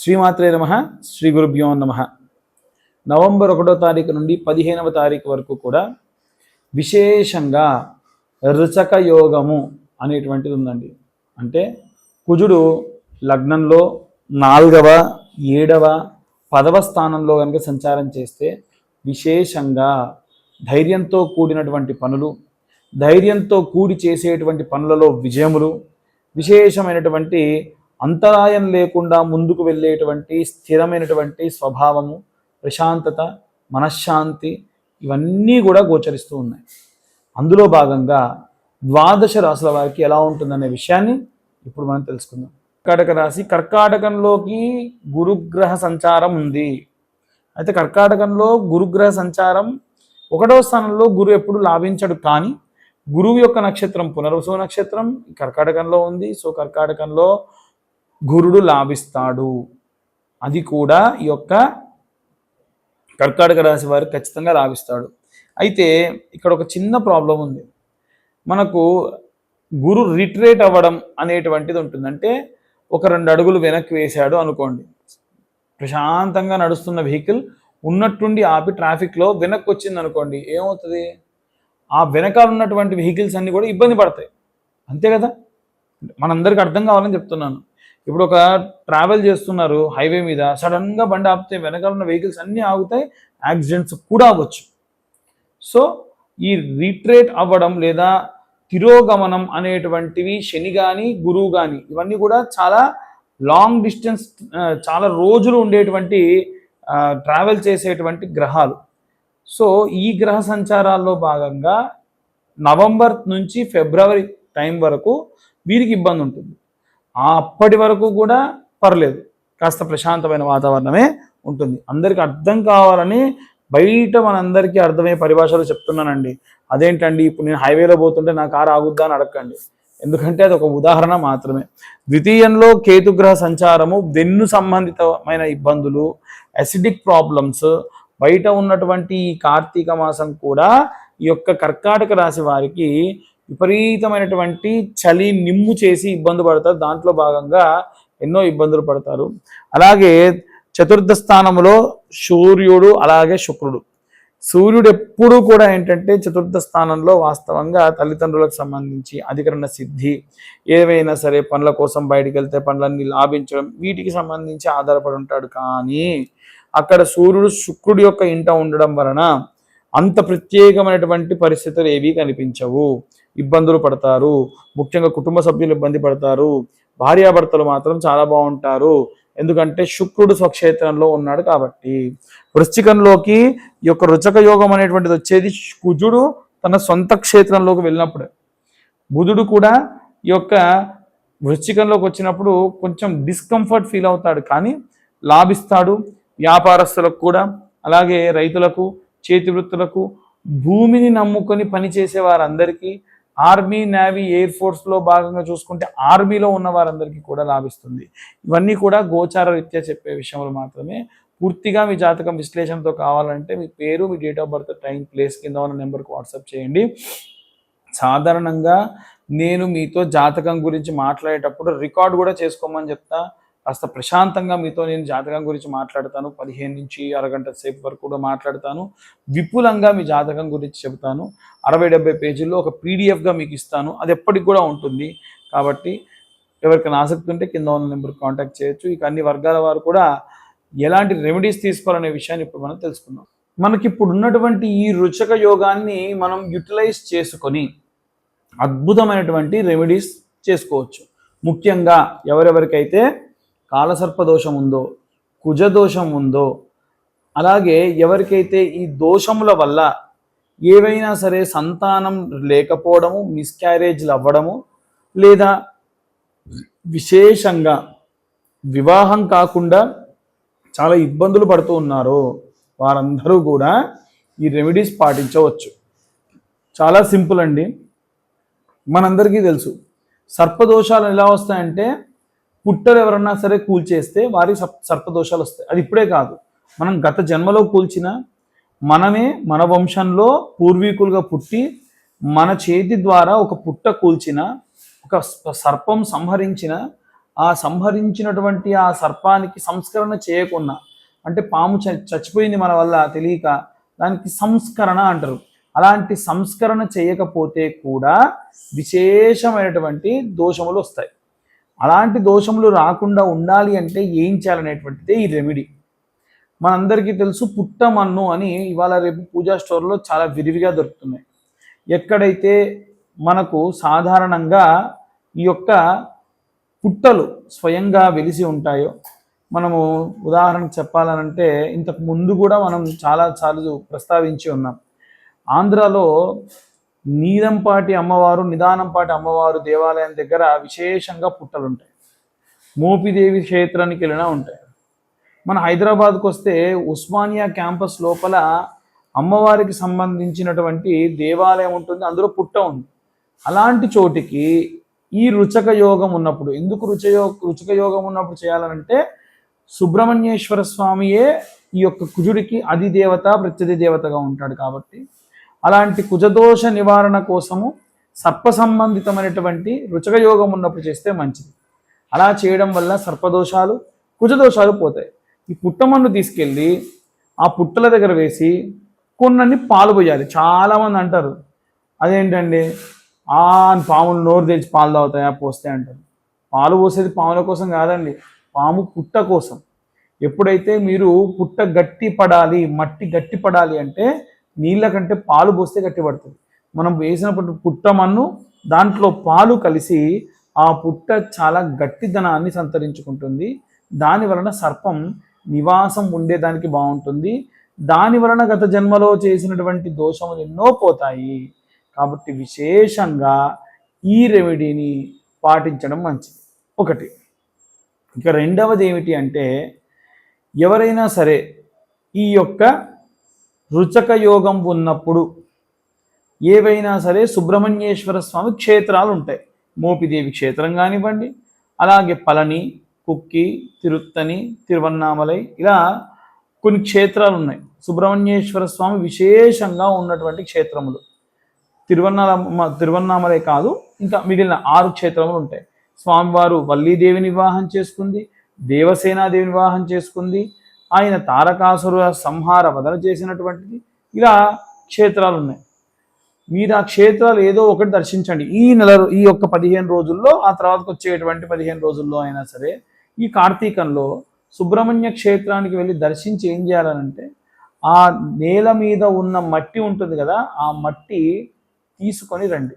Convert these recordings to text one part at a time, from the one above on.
శ్రీమాత్రే నమ శ్రీ గురుభ్యో నమ. నవంబర్ ఒకటో తారీఖు నుండి పదిహేనవ తారీఖు వరకు కూడా విశేషంగా రుచక యోగము అనేటువంటిది ఉందండి. అంటే కుజుడు లగ్నంలో నాలుగవ ఏడవ పదవ స్థానంలో కనుక సంచారం చేస్తే విశేషంగా ధైర్యంతో కూడినటువంటి పనులు ధైర్యంతో కూడి చేసేటువంటి పనులలో విజయములు విశేషమైనటువంటి అంతరాయం లేకుండా ముందుకు వెళ్ళేటువంటి స్థిరమైనటువంటి స్వభావము ప్రశాంతత మనశ్శాంతి ఇవన్నీ కూడా గోచరిస్తూ ఉన్నాయి. అందులో భాగంగా ద్వాదశ రాశుల వారికి ఎలా ఉంటుందనే విషయాన్ని ఇప్పుడు మనం తెలుసుకుందాం. కర్కాటక రాశి కర్కాటకంలోకి గురుగ్రహ సంచారం ఉంది. అయితే కర్కాటకంలో గురుగ్రహ సంచారం ఒకటవ స్థానంలో గురువు ఎప్పుడు లాభించడు కానీ గురువు యొక్క నక్షత్రం పునర్వసు నక్షత్రం ఈ కర్కాటకంలో ఉంది. సో కర్కాటకంలో గురుడు లాభిస్తాడు. అది కూడా ఈ యొక్క కర్కాటక రాశి వారు ఖచ్చితంగా లాభిస్తాడు. అయితే ఇక్కడ ఒక చిన్న ప్రాబ్లం ఉంది. మనకు గురు రిట్రేట్ అవ్వడం అనేటువంటిది ఉంటుంది. అంటే ఒక రెండు అడుగులు వెనక్కి వేశాడు అనుకోండి. ప్రశాంతంగా నడుస్తున్న వెహికల్ ఉన్నట్టుండి ఆపి ట్రాఫిక్లో వెనక్కి వచ్చింది అనుకోండి ఏమవుతుంది? ఆ వెనకాల ఉన్నటువంటి వెహికల్స్ అన్నీ కూడా ఇబ్బంది పడతాయి. అంతే కదా? మనందరికీ అర్థం కావాలని చెప్తున్నాను. ఇప్పుడు ఒక ట్రావెల్ చేస్తున్నారు హైవే మీద సడన్గా బండి ఆపితే వెనకాల ఉన్న వెహికల్స్ అన్నీ ఆగుతాయి యాక్సిడెంట్స్ కూడా అవ్వచ్చు. సో ఈ రీట్రేట్ అవ్వడం లేదా తిరోగమనం అనేటువంటివి శని కానీ గురువు కానీ ఇవన్నీ కూడా చాలా లాంగ్ డిస్టెన్స్ చాలా రోజులు ఉండేటువంటి ట్రావెల్ చేసేటువంటి గ్రహాలు. సో ఈ గ్రహ సంచారాల్లో భాగంగా నవంబర్ నుంచి ఫిబ్రవరి టైం వరకు వీరికి ఇబ్బంది ఉంటుంది అప్పటి వరకు కూడా పర్లేదు. కాస్త ప్రశాంతమైన వాతావరణమే ఉంటుంది. అందరికీ అర్థం కావాలని బయట మనందరికీ అర్థమయ్యే పరిభాషలో చెప్తున్నానండి. అదేంటండి? ఇప్పుడు నేను హైవేలో పోతుంటే నా కారు ఆగుద్దా అని అడగండి ఎందుకంటే అది ఒక ఉదాహరణ మాత్రమే. ద్వితీయంలో కేతుగ్రహ సంచారము వెన్ను సంబంధితమైన ఇబ్బందులు అసిడిక్ ప్రాబ్లమ్స్ బయట ఉన్నటువంటి ఈ కార్తీక మాసం కూడా ఈ యొక్క కర్కాటక రాశి వారికి విపరీతమైనటువంటి చలి నిమ్ము చేసి ఇబ్బంది పడతారు. దాంట్లో భాగంగా ఎన్నో ఇబ్బందులు పడతారు. అలాగే చతుర్థ స్థానంలో సూర్యుడు అలాగే శుక్రుడు. సూర్యుడు ఎప్పుడూ కూడా ఏంటంటే చతుర్థ స్థానంలో వాస్తవంగా తల్లిదండ్రులకు సంబంధించి అధికరణ సిద్ధి ఏవైనా సరే పనుల కోసం బయటికి వెళ్తే పనులన్నీ లాభించడం వీటికి సంబంధించి ఆధారపడి ఉంటాడు. కానీ అక్కడ సూర్యుడు శుక్రుడి యొక్క ఇంట ఉండడం వలన అంత ప్రత్యేకమైనటువంటి పరిస్థితులు ఏవీ కనిపించవు. ఇబ్బందులు పడతారు. ముఖ్యంగా కుటుంబ సభ్యులు ఇబ్బంది పడతారు. భార్యాభర్తలు మాత్రం చాలా బాగుంటారు. ఎందుకంటే శుక్రుడు స్వక్షేత్రంలో ఉన్నాడు కాబట్టి. వృశ్చికంలోకి ఈ యొక్క రుచక యోగం అనేటువంటిది వచ్చేది కుజుడు తన సొంత క్షేత్రంలోకి వెళ్ళినప్పుడు. బుధుడు కూడా ఈ యొక్క వృశ్చికంలోకి వచ్చినప్పుడు కొంచెం డిస్కంఫర్ట్ ఫీల్ అవుతాడు. కానీ లాభిస్తాడు. వ్యాపారస్తులకు కూడా అలాగే రైతులకు చేతి వృత్తులకు భూమిని నమ్ముకొని పనిచేసే వారందరికీ ఆర్మీ నేవీ ఎయిర్ ఫోర్స్లో భాగంగా చూసుకుంటే ఆర్మీలో ఉన్న వారందరికీ కూడా లాభిస్తుంది. ఇవన్నీ కూడా గోచార రీత్యా చెప్పే విషయంలో మాత్రమే. పూర్తిగా మీ జాతకం విశ్లేషణతో కావాలంటే మీ పేరు మీ date of birth time place కింద ఉన్న నెంబర్కి వాట్సాప్ చేయండి. సాధారణంగా నేను మీతో జాతకం గురించి మాట్లాడేటప్పుడు రికార్డ్ కూడా చేసుకోమని చెప్తా. కాస్త ప్రశాంతంగా మీతో నేను జాతకం గురించి మాట్లాడతాను. పదిహేను నుంచి అరగంట సేపు వరకు కూడా మాట్లాడతాను. విపులంగా మీ జాతకం గురించి చెబుతాను. అరవై డెబ్బై పేజీల్లో ఒక పీడిఎఫ్గా మీకు ఇస్తాను. అది ఎప్పటికి కూడా ఉంటుంది. కాబట్టి ఎవరికైనా ఆసక్తి ఉంటే కింద ఉన్న నెంబర్ కాంటాక్ట్ చేయొచ్చు. ఇక అన్ని వర్గాల వారు కూడా ఎలాంటి రెమెడీస్ తీసుకోవాలనే విషయాన్ని ఇప్పుడు మనం తెలుసుకుందాం. మనకి ఇప్పుడు ఉన్నటువంటి ఈ రుచక యోగాన్ని మనం యూటిలైజ్ చేసుకొని అద్భుతమైనటువంటి రెమెడీస్ చేసుకోవచ్చు. ముఖ్యంగా ఎవరెవరికైతే కాలసర్ప దోషం ఉందో కుజ దోషం ఉందో అలాగే ఎవరికైతే ఈ దోషముల వల్ల ఏవైనా సరే సంతానం లేకపోవడము మిస్క్యారేజ్లు అవ్వడము లేదా విశేషంగా వివాహం కాకుండా చాలా ఇబ్బందులు పడుతూ ఉన్నారో వారందరూ కూడా ఈ రెమెడీస్ పాటించవచ్చు. చాలా సింపుల్ అండి. మనందరికీ తెలుసు. సర్పదోషాలు ఎలా వస్తాయంటే పుట్టలు ఎవరన్నా సరే కూల్చేస్తే వారి సప్- సర్పదోషాలు వస్తాయి. అది ఇప్పుడే కాదు. మనం గత జన్మలో కూల్చిన మనమే మన వంశంలో పూర్వీకులుగా పుట్టి మన చేతి ద్వారా ఒక పుట్ట కూల్చిన ఒక సర్పం సంహరించిన ఆ సంహరించినటువంటి ఆ సర్పానికి సంస్కరణ చేయకుండా అంటే పాము చచ్చిపోయింది మన వల్ల తెలియక దానికి సంస్కరణ అంటారు. అలాంటి సంస్కరణ చేయకపోతే కూడా విశేషమైనటువంటి దోషములు వస్తాయి. అలాంటి దోషములు రాకుండా ఉండాలి అంటే ఏం చేయాలనేటువంటిదే ఈ రెమెడీ మనందరికీ తెలుసు పుట్టమన్ను అని ఇవాళ రేపు పూజా స్టోర్లో చాలా విరివిగా దొరుకుతున్నాయి. ఎక్కడైతే మనకు సాధారణంగా ఈ యొక్క పుట్టలు స్వయంగా వెలిసి ఉంటాయో మనము ఉదాహరణకు చెప్పాలనంటే ఇంతకు ముందు కూడా మనం చాలా సార్లు ప్రస్తావించి ఉన్నాం. ఆంధ్రాలో నీలంపాటి అమ్మవారు నిదానంపాటి అమ్మవారు దేవాలయం దగ్గర విశేషంగా పుట్టలు ఉంటాయి మోపిదేవి క్షేత్రానికి వెళ్ళినా ఉంటాయి. మన హైదరాబాద్కు వస్తే ఉస్మానియా క్యాంపస్ లోపల అమ్మవారికి సంబంధించినటువంటి దేవాలయం ఉంటుంది అందులో పుట్ట ఉంది. అలాంటి చోటికి ఈ రుచక యోగం ఉన్నప్పుడు ఎందుకు రుచయో రుచక యోగం ఉన్నప్పుడు చేయాలనంటే సుబ్రహ్మణ్యేశ్వర స్వామియే ఈ యొక్క కుజుడికి అధిదేవత ప్రత్యధి దేవతగా ఉంటాడు కాబట్టి అలాంటి కుజదోష నివారణ కోసము సర్ప సంబంధితమైనటువంటి రుచక యోగం ఉన్నప్పుడు చేస్తే మంచిది. అలా చేయడం వల్ల సర్పదోషాలు కుజదోషాలు పోతాయి. ఈ పుట్టమన్ను తీసుకెళ్ళి ఆ పుట్టల దగ్గర వేసి కొన్నన్ని పాలు పోయాలి. చాలామంది అంటారు అదేంటండి? ఆ పాములు నోరు తెచ్చి పాలు తాగుతాయా పోస్తే అంటారు. పాలు పోసేది పాముల కోసం కాదండి పాము పుట్ట కోసం. ఎప్పుడైతే మీరు పుట్ట గట్టి పడాలి మట్టి గట్టి పడాలి అంటే నీళ్ళ కంటే పాలు పోస్తే గట్టిపడుతుంది మనం వేసినప్పుడు పుట్టమన్ను దాంట్లో పాలు కలిసి ఆ పుట్ట చాలా గట్టిదనాన్ని సంతరించుకుంటుంది. దాని వలన సర్పం నివాసం ఉండేదానికి బాగుంటుంది. దాని వలన గత జన్మలో చేసినటువంటి దోషములు ఎన్నో పోతాయి. కాబట్టి విశేషంగా ఈ రెమెడీని పాటించడం మంచిది. ఒకటి. ఇక రెండవది ఏమిటి అంటే ఎవరైనా సరే ఈ యొక్క రుచక యోగం ఉన్నప్పుడు ఏవైనా సరే సుబ్రహ్మణ్యేశ్వర స్వామి క్షేత్రాలు ఉంటాయి మోపిదేవి క్షేత్రం కానివ్వండి అలాగే పళని కుక్కి తిరుత్తని తిరువన్నామలై ఇలా కొన్ని క్షేత్రాలు ఉన్నాయి సుబ్రహ్మణ్యేశ్వర స్వామి విశేషంగా ఉన్నటువంటి క్షేత్రములు. తిరువన్నామ తిరువన్నామలై కాదు ఇంకా మిగిలిన ఆరు క్షేత్రములు ఉంటాయి స్వామివారు వల్లీదేవిని వివాహం చేసుకుంది దేవసేనాదేవిని వివాహం చేసుకుంది ఆయన తారకాసుర సంహార వదన చేసినటువంటిది. ఇలా క్షేత్రాలు ఉన్నాయి మీరు ఆ క్షేత్రాలు ఏదో ఒకటి దర్శించండి. ఈ నెల ఈ యొక్క పదిహేను రోజుల్లో ఆ తర్వాతకు వచ్చేటువంటి పదిహేను రోజుల్లో అయినా సరే ఈ కార్తీకంలో సుబ్రహ్మణ్య క్షేత్రానికి వెళ్ళి దర్శించి ఏం చేయాలనంటే ఆ నేల మీద ఉన్న మట్టి ఉంటుంది కదా ఆ మట్టి తీసుకొని రండి.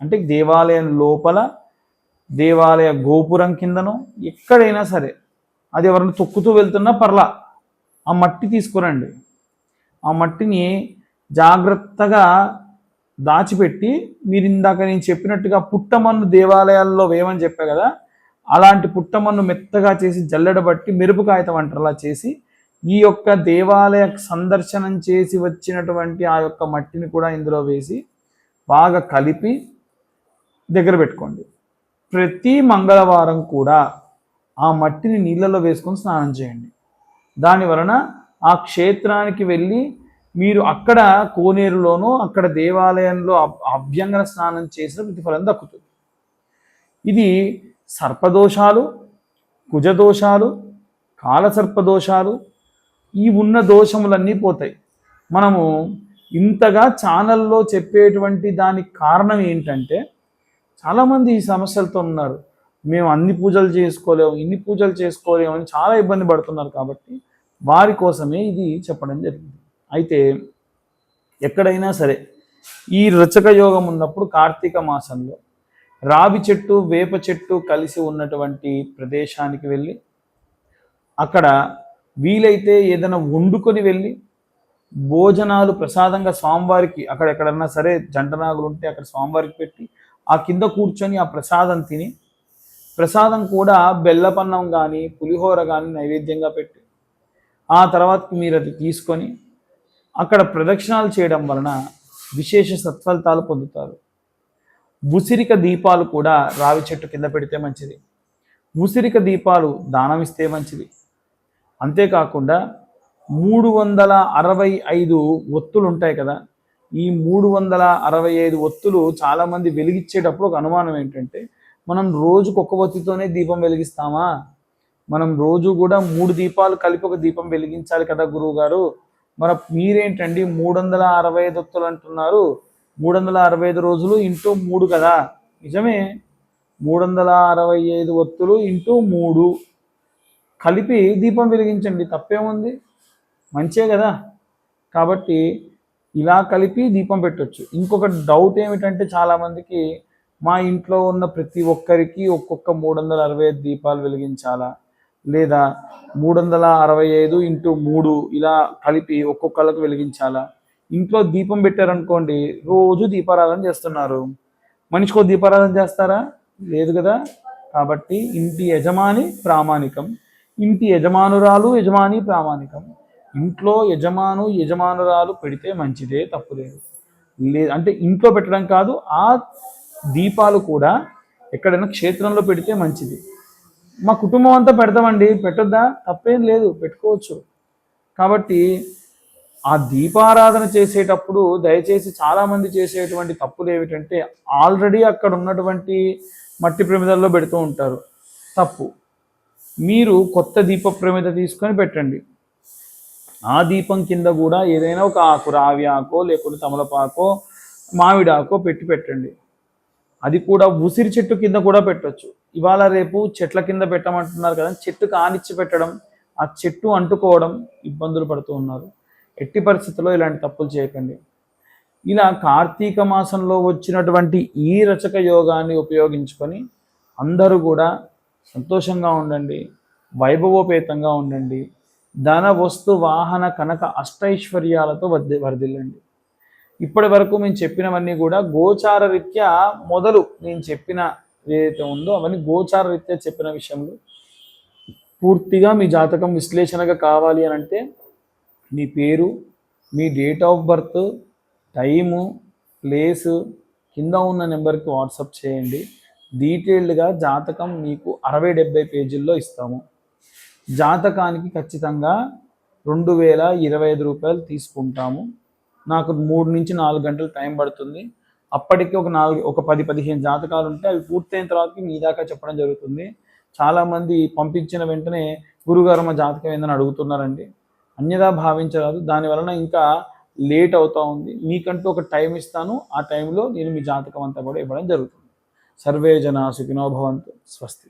అంటే దేవాలయం లోపల దేవాలయ గోపురం కిందనో ఎక్కడైనా సరే అది ఎవరిని తొక్కుతూ వెళ్తున్నా పర్లా. ఆ మట్టి తీసుకురండి. ఆ మట్టిని జాగ్రత్తగా దాచిపెట్టి మీరు ఇందాక నేను చెప్పినట్టుగా పుట్టమన్ను దేవాలయాల్లో వేయమని చెప్పా కదా అలాంటి పుట్టమన్ను మెత్తగా చేసి జల్లెడబట్టి మెరుపు కాగితం చేసి ఈ యొక్క దేవాలయ సందర్శనం చేసి వచ్చినటువంటి ఆ యొక్క మట్టిని కూడా ఇందులో వేసి బాగా కలిపి దగ్గర పెట్టుకోండి. ప్రతి మంగళవారం కూడా ఆ మట్టిని నీళ్ళలో వేసుకొని స్నానం చేయండి. దాని వలన ఆ క్షేత్రానికి వెళ్ళి మీరు అక్కడ కోనేరులోనో అక్కడ దేవాలయంలో అభ్యంగన స్నానం చేసిన ప్రతిఫలం దక్కుతుంది. ఇది సర్పదోషాలు కుజదోషాలు కాలసర్పదోషాలు ఈ ఉన్న దోషములన్నీ పోతాయి. మనము ఇంతగా ఛానల్లో చెప్పేటువంటి దానికి కారణం ఏంటంటే చాలామంది ఈ సమస్యలతో ఉన్నారు. మేము అన్ని పూజలు చేసుకోలేము ఇన్ని పూజలు చేసుకోలేము అని చాలా ఇబ్బంది పడుతున్నారు కాబట్టి వారి కోసమే ఇది చెప్పడం జరిగింది. అయితే ఎక్కడైనా సరే ఈ రచక యోగం ఉన్నప్పుడు కార్తీక మాసంలో రావి చెట్టు వేప చెట్టు కలిసి ఉన్నటువంటి ప్రదేశానికి వెళ్ళి అక్కడ వీలైతే ఏదైనా వండుకొని వెళ్ళి భోజనాలు ప్రసాదంగా స్వామివారికి అక్కడ ఎక్కడన్నా సరే జంటనాగులు ఉంటే అక్కడ స్వామివారికి పెట్టి ఆ కింద కూర్చొని ఆ ప్రసాదం తిని ప్రసాదం కూడా బెల్లపన్నం కానీ పులిహోర కానీ నైవేద్యంగా పెట్టి. ఆ తర్వాత మీరు అది తీసుకొని అక్కడ ప్రదక్షిణాలు చేయడం వలన విశేష సత్ఫలితాలు పొందుతారు. ఉసిరిక దీపాలు కూడా రావి చెట్టు కింద పెడితే మంచిది. ఉసిరిక దీపాలు దానం ఇస్తే మంచిది. అంతేకాకుండా మూడు వందల అరవై ఐదు ఒత్తులు ఉంటాయి కదా ఈ మూడు వందల అరవై ఐదు ఒత్తులు చాలామంది వెలిగించేటప్పుడు ఒక అనుమానం ఏంటంటే మనం రోజు ఒక దీపం వెలిగిస్తామా? మనం రోజు కూడా మూడు దీపాలు కలిపి ఒక దీపం వెలిగించాలి కదా గురువు గారు మరి మీరేంటండి మూడు వందల అరవై ఐదు ఒత్తులు అంటున్నారు. మూడు వందల అరవై ఐదు రోజులు ఇంటూ మూడు కదా? నిజమే. మూడు వందల అరవై ఐదు ఒత్తులు ఇంటూ మూడు. కలిపి దీపం వెలిగించండి తప్పేముంది? మంచే కదా. కాబట్టి ఇలా కలిపి దీపం పెట్టొచ్చు. ఇంకొక డౌట్ ఏమిటంటే చాలామందికి మా ఇంట్లో ఉన్న ప్రతి ఒక్కరికి ఒక్కొక్క మూడు వందల అరవై ఐదు దీపాలు వెలిగించాలా? లేదా మూడు వందల అరవై ఐదు ఇంటూ మూడు ఇలా కలిపి ఒక్కొక్కళ్ళకు వెలిగించాలా? ఇంట్లో దీపం పెట్టారనుకోండి రోజు దీపారాధన చేస్తున్నారు. మనిషికో దీపారాధన చేస్తారా? లేదు కదా? కాబట్టి ఇంటి యజమాని ప్రామాణికం. ఇంటి యజమానురాలు యజమాని ప్రామాణికం. ఇంట్లో యజమాను యజమానురాలు పెడితే మంచిదే తప్పులేదు. లేదు అంటే ఇంట్లో పెట్టడం కాదు ఆ దీపాలు కూడా ఎక్కడైనా క్షేత్రంలో పెడితే మంచిది. మా కుటుంబం అంతా పెడతామండి. పెట్టొద్దా? తప్పేం లేదు. పెట్టుకోవచ్చు. కాబట్టి ఆ దీపారాధన చేసేటప్పుడు దయచేసి చాలామంది చేసేటువంటి తప్పులు ఏమిటంటే ఆల్రెడీ అక్కడ ఉన్నటువంటి మట్టి ప్రమిదల్లో పెడుతూ ఉంటారు. తప్పు. మీరు కొత్త దీప ప్రమిద తీసుకొని పెట్టండి. ఆ దీపం కింద కూడా ఏదైనా ఒక ఆకు రావి ఆకో లేకుంటే తమలపాకో మామిడాకో పెట్టి పెట్టండి. అది కూడా ఉసిరి చెట్టు కింద కూడా పెట్టొచ్చు. ఇవాళ రేపు చెట్ల కింద పెట్టమంటున్నారు కదా చెట్టు కానిచ్చి పెట్టడం ఆ చెట్టు అంటుకోవడం ఇబ్బందులు పడుతూ ఉన్నారు. ఎట్టి పరిస్థితుల్లో ఇలాంటి తప్పులు చేయకండి. ఇలా కార్తీక మాసంలో వచ్చినటువంటి ఈ రచక యోగాన్ని ఉపయోగించుకొని అందరూ కూడా సంతోషంగా ఉండండి వైభవోపేతంగా ఉండండి ధన వస్తు వాహన కనక అష్టైశ్వర్యాలతో వర్ధి వర్ధిల్లండి. ఇప్పటి వరకు మేము చెప్పినవన్నీ కూడా గోచార రీత్యా మొదలు నేను చెప్పిన ఏదైతే ఉందో అవన్నీ గోచార రీత్యా చెప్పిన విషయంలో పూర్తిగా మీ జాతకం విశ్లేషణగా కావాలి అని అంటే మీ పేరు మీ date of birth time place కింద ఉన్న నెంబర్కి వాట్సాప్ చేయండి. డీటెయిల్డ్గా జాతకం మీకు అరవై డెబ్బై పేజీల్లో ఇస్తాము. జాతకానికి ఖచ్చితంగా రెండు వేల ఇరవై ఐదు రూపాయలు తీసుకుంటాము. నాకు మూడు నుంచి నాలుగు గంటలు టైం పడుతుంది. అప్పటికి ఒక నాలుగు ఒక పది పదిహేను జాతకాలు ఉంటే అవి పూర్తయిన తర్వాత మీ దాకా చెప్పడం జరుగుతుంది. చాలామంది పంపించిన వెంటనే గురుగారు మా జాతకం ఏందని అడుగుతున్నారండి. అన్యదా భావించరాదు. దాని వలన ఇంకా లేట్ అవుతూ ఉంది. మీకంటూ ఒక టైం ఇస్తాను. ఆ టైంలో నేను మీ జాతకం అంతా కూడా ఇవ్వడం జరుగుతుంది. సర్వే జన సుఖినోభవంతు స్వస్తి.